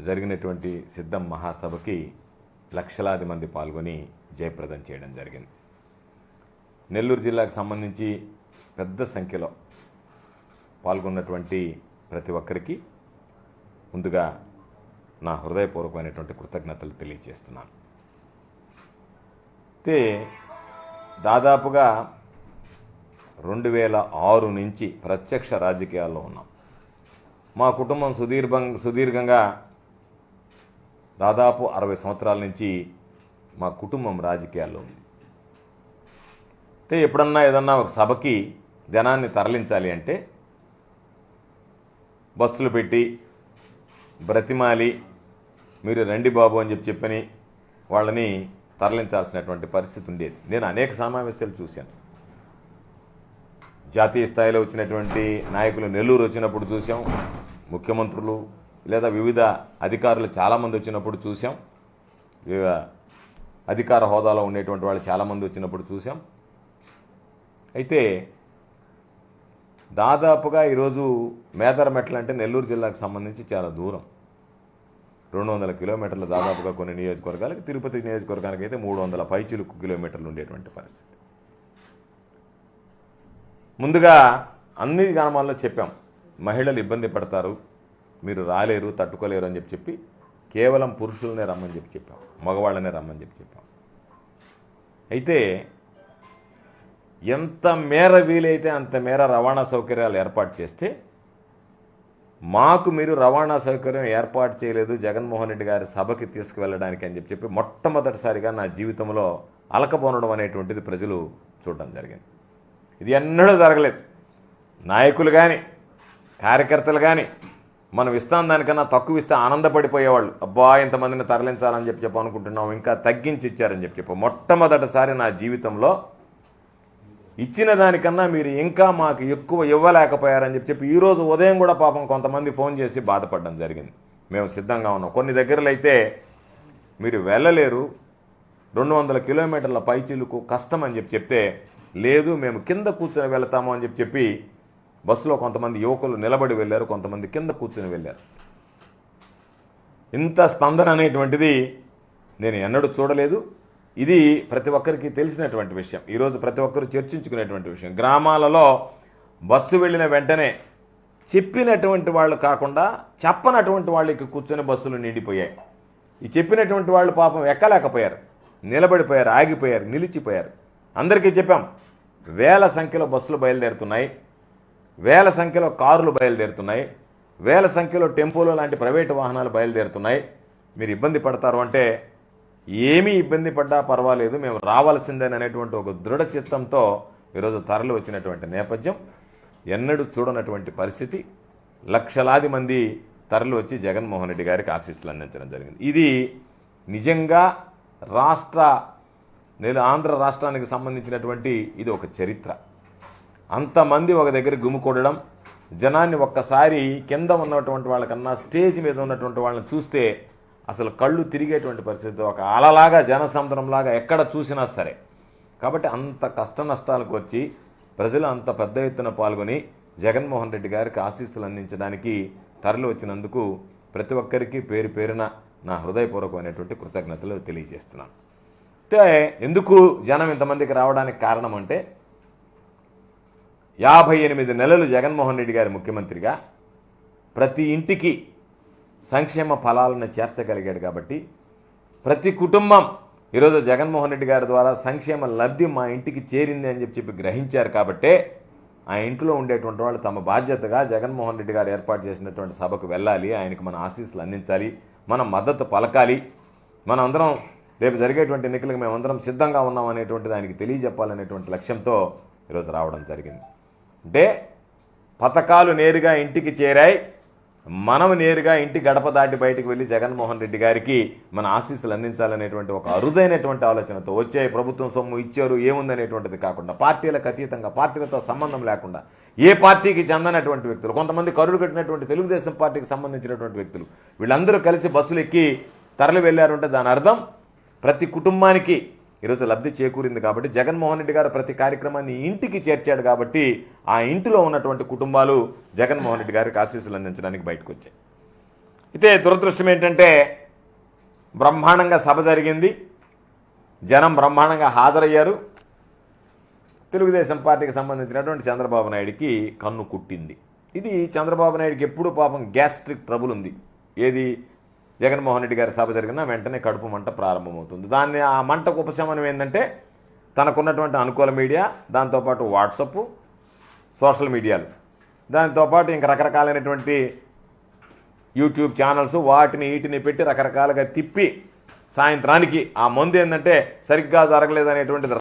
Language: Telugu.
జరిగినటువంటి సిద్ధం మహాసభకి లక్షలాది మంది పాల్గొని జయప్రదం చేయడం జరిగింది. నెల్లూరు జిల్లాకు సంబంధించి పెద్ద సంఖ్యలో పాల్గొన్నటువంటి ప్రతి ఒక్కరికి ముందుగా నా హృదయపూర్వకమైనటువంటి కృతజ్ఞతలు తెలియజేస్తున్నాను. అయితే దాదాపుగా రెండు వేల ఆరు నుంచి ప్రత్యక్ష రాజకీయాల్లో ఉన్నాం. మా కుటుంబం సుదీర్ఘం సుదీర్ఘంగా దాదాపు అరవై సంవత్సరాల నుంచి మా కుటుంబం రాజకీయాల్లో ఉంది. అయితే ఎప్పుడన్నా ఏదన్నా ఒక సభకి జనాన్ని తరలించాలి అంటే బస్సులు పెట్టి బ్రతిమాలి మీరు రండి బాబు అని చెప్పి చెప్పని వాళ్ళని తరలించాల్సినటువంటి పరిస్థితి ఉండేది. నేను అనేక సమావేశాలు చూశాను. జాతీయ స్థాయిలో వచ్చినటువంటి నాయకులు నెల్లూరు వచ్చినప్పుడు చూసాం ముఖ్యమంత్రులు లేదా వివిధ అధికారులు చాలామంది వచ్చినప్పుడు చూసాం వివిధ అధికార హోదాలో ఉండేటువంటి వాళ్ళు చాలామంది వచ్చినప్పుడు చూసాం అయితే దాదాపుగా ఈరోజు మేదరమెట్ల అంటే నెల్లూరు జిల్లాకు సంబంధించి చాలా దూరం. రెండు వందల కిలోమీటర్లు దాదాపుగా కొన్ని నియోజకవర్గాలకు తిరుపతి నియోజకవర్గానికి అయితే మూడు వందల పైచిలుకు కిలోమీటర్లు ఉండేటువంటి పరిస్థితి. ముందుగా అన్ని గ్రామాల్లో చెప్పాం. మహిళలు ఇబ్బంది పడతారు మీరు రాలేరు తట్టుకోలేరు అని చెప్పి చెప్పి కేవలం పురుషులనే రమ్మని చెప్పి చెప్పాం మగవాళ్ళనే రమ్మని చెప్పి చెప్పాం. అయితే ఎంత మేర వీలైతే అంత మేర రవాణా సౌకర్యాలు ఏర్పాటు చేస్తే మాకు మీరు రవాణా సౌకర్యం ఏర్పాటు చేయలేదు జగన్మోహన్ రెడ్డి గారి సభకి తీసుకువెళ్ళడానికి అని చెప్పి చెప్పి మొట్టమొదటిసారిగా నా జీవితంలో అలకపోనడం అనేటువంటిది ప్రజలు చూడడం జరిగింది. ఇది ఎన్నడూ జరగలేదు. నాయకులు కానీ కార్యకర్తలు కానీ మనం ఇస్తాం దానికన్నా తక్కువ ఇస్తే ఆనందపడిపోయేవాళ్ళు. అబ్బా ఇంతమందిని తరలించాలని చెప్పి చెప్పి అనుకుంటున్నాం ఇంకా తగ్గించి ఇచ్చారని చెప్పి చెప్పు. మొట్టమొదటిసారి నా జీవితంలో ఇచ్చిన దానికన్నా మీరు ఇంకా మాకు ఎక్కువ ఇవ్వలేకపోయారని చెప్పి చెప్పి ఈరోజు ఉదయం కూడా పాపం కొంతమంది ఫోన్ చేసి బాధపడడం జరిగింది. మేము సిద్ధంగా ఉన్నాం. కొన్ని దగ్గరలో అయితే మీరు వెళ్ళలేరు రెండు వందల కిలోమీటర్ల పైచీలకు కష్టం అని చెప్పి చెప్తే లేదు మేము కింద కూర్చొని వెళతాము అని చెప్పి చెప్పి బస్సులో కొంతమంది యువకులు నిలబడి వెళ్ళారు కొంతమంది కింద కూర్చుని వెళ్ళారు. ఇంత స్పందన అనేటువంటిది నేను ఎన్నడూ చూడలేదు. ఇది ప్రతి ఒక్కరికి తెలిసినటువంటి విషయం. ఈరోజు ప్రతి ఒక్కరు చర్చించుకునేటువంటి విషయం. గ్రామాలలో బస్సు వెళ్ళిన వెంటనే చెప్పినటువంటి వాళ్ళు కాకుండా చెప్పనటువంటి వాళ్ళకి కూర్చొని బస్సులు నిండిపోయాయి. ఈ చెప్పినటువంటి వాళ్ళు పాపం ఎక్కలేకపోయారు. నిలబడిపోయారు ఆగిపోయారు నిలిచిపోయారు. అందరికీ చెప్పాం వేల సంఖ్యలో బస్సులు బయలుదేరుతున్నాయి. వేల సంఖ్యలో కారులు బయలుదేరుతున్నాయి. వేల సంఖ్యలో టెంపోలు లాంటి ప్రైవేటు వాహనాలు బయలుదేరుతున్నాయి. మీరు ఇబ్బంది పడతారు అంటే ఏమీ ఇబ్బంది పడ్డా పర్వాలేదు మేము రావాల్సిందేననేటువంటి ఒక దృఢ చిత్తంతో ఈరోజు తరలి వచ్చినటువంటి నేపథ్యం. ఎన్నడూ చూడనటువంటి పరిస్థితి. లక్షలాది మంది తరలి వచ్చి జగన్మోహన్ రెడ్డి గారికి ఆశీస్సులు అందించడం జరిగింది. ఇది నిజంగా రాష్ట్ర నేను ఆంధ్ర రాష్ట్రానికి సంబంధించినటువంటి ఇది ఒక చరిత్ర. అంతమంది ఒక దగ్గర గుమ్ముకూడడం జనాన్ని ఒక్కసారి కింద ఉన్నటువంటి వాళ్ళకన్నా స్టేజ్ మీద ఉన్నటువంటి వాళ్ళని చూస్తే అసలు కళ్ళు తిరిగేటువంటి పరిస్థితి ఒక అలలాగా జనసముద్రంలాగా ఎక్కడ చూసినా సరే. కాబట్టి అంత కష్ట నష్టాలకు వచ్చి ప్రజలు అంత పెద్ద ఎత్తున పాల్గొని జగన్మోహన్ రెడ్డి గారికి ఆశీస్సులు అందించడానికి తరలి వచ్చినందుకు ప్రతి ఒక్కరికి పేరు పేరున నా హృదయపూర్వకమైనటువంటి కృతజ్ఞతలు తెలియజేస్తున్నాను. అయితే ఎందుకు జనం ఇంతమందికి రావడానికి కారణం అంటే యాభై ఎనిమిది నెలలు జగన్మోహన్ రెడ్డి గారి ముఖ్యమంత్రిగా ప్రతి ఇంటికి సంక్షేమ ఫలాలను చేర్చగలిగాడు కాబట్టి ప్రతి కుటుంబం ఈరోజు జగన్మోహన్ రెడ్డి గారి ద్వారా సంక్షేమ లబ్ధి మా ఇంటికి చేరింది అని చెప్పి చెప్పి గ్రహించారు కాబట్టే ఆ ఇంట్లో ఉండేటువంటి వాళ్ళు తమ బాధ్యతగా జగన్మోహన్ రెడ్డి గారు ఏర్పాటు చేసినటువంటి సభకు వెళ్ళాలి ఆయనకు మన ఆశీస్సులు అందించాలి మనం మద్దతు పలకాలి. మనం అందరం రేపు జరిగేటువంటి ఎన్నికలకు మేమందరం సిద్ధంగా ఉన్నాం అనేటువంటి దానికి తెలియజెప్పాలనేటువంటి లక్ష్యంతో ఈరోజు రావడం జరిగింది. అంటే పథకాలు నేరుగా ఇంటికి చేరాయి. మనం నేరుగా ఇంటి గడప దాటి బయటికి వెళ్ళి జగన్మోహన్ రెడ్డి గారికి మన ఆశీస్సులు అందించాలనేటువంటి ఒక అరుదైనటువంటి ఆలోచనతో వచ్చే ప్రభుత్వం సొమ్ము ఇచ్చారు ఏముందనేటువంటిది కాకుండా పార్టీలకు అతీతంగా పార్టీలతో సంబంధం లేకుండా ఏ పార్టీకి చెందనటువంటి వ్యక్తులు కొంతమంది కరుడు కట్టినటువంటి తెలుగుదేశం పార్టీకి సంబంధించినటువంటి వ్యక్తులు వీళ్ళందరూ కలిసి బస్సులు ఎక్కి తరలి వెళ్ళారంటే దాని అర్థం ప్రతి కుటుంబానికి ఈరోజు లబ్ధి చేకూరింది కాబట్టి జగన్మోహన్ రెడ్డి గారు ప్రతి కార్యక్రమాన్ని ఇంటికి చేర్చాడు కాబట్టి ఆ ఇంటిలో ఉన్నటువంటి కుటుంబాలు జగన్మోహన్ రెడ్డి గారికి ఆశీస్సులు అందించడానికి బయటకు వచ్చాయి. అయితే దురదృష్టం ఏంటంటే బ్రహ్మాండంగా సభ జరిగింది. జనం బ్రహ్మాండంగా హాజరయ్యారు. తెలుగుదేశం పార్టీకి సంబంధించినటువంటి చంద్రబాబు నాయుడికి కన్ను కుట్టింది. ఇది చంద్రబాబు నాయుడికి ఎప్పుడూ పాపం గ్యాస్ట్రిక్ ట్రబుల్ ఉంది. ఏది? జగన్మోహన్ రెడ్డి గారి సభ జరిగినా వెంటనే కడుపు మంట ప్రారంభమవుతుంది. దాన్ని ఆ మంటకు ఉపశమనం ఏంటంటే తనకున్నటువంటి అనుకూల మీడియా దాంతోపాటు వాట్సప్ సోషల్ మీడియాలు. దాంతోపాటు ఇంక రకరకాలైనటువంటి యూట్యూబ్ ఛానల్స్ వాటిని వీటిని పెట్టి రకరకాలుగా తిప్పి సాయంత్రానికి ఆ మందు ఏంటంటే సరిగ్గా జరగలేదనేటువంటిది